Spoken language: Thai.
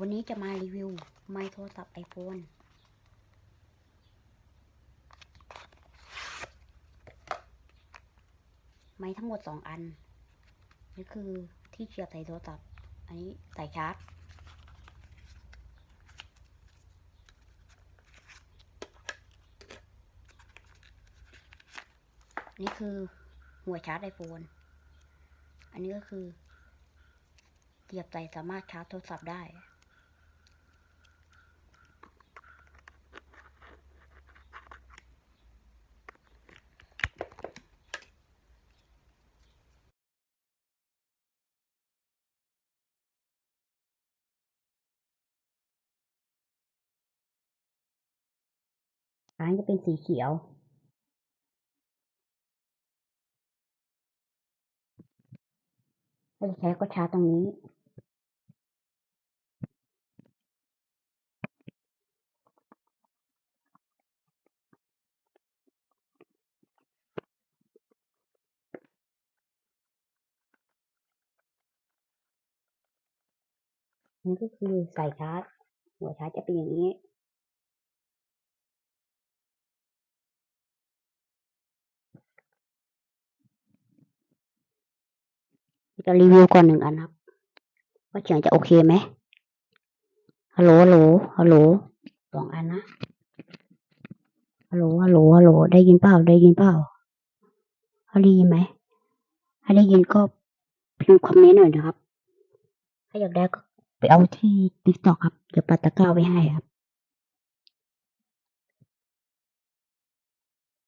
วันนี้จะมารีวิว ไมค์โทรศัพท์ iPhone ไม้ทั้งหมดสองอัน นี่คือที่เสียบใส่โทรศัพท์ อันนี้ใส่ชาร์จ นี่คือหัวชาร์จไอโฟน อันนี้ก็คือเสียบใส่สามารถชาร์จโทรศัพท์ได้ อันจะเป็นสีเขียว ถ้าจะใช้ก็ชาร์จตรงนี้นี่ก็คือใส่ชาร์จ หัวชาร์จจะเป็นอย่างนี้ จะรีวิวก่อนหนึ่งอันครับว่าเสียงจะโอเคไหมฮัลโหลฮัลโหลฮัลโหลสองอันนะฮัลโหลฮัลโหลฮัลโหลได้ยินเปล่าได้ยินเปล่าเขาได้ยินไหมถ้าได้ยินก็พิมพ์คอมเมนต์หน่อยนะครับ ถ้าอยากได้ก็ไปเอาที่ติ๊กต็อกครับเดี๋ยวปัดตะก้าไว้ให้ครับ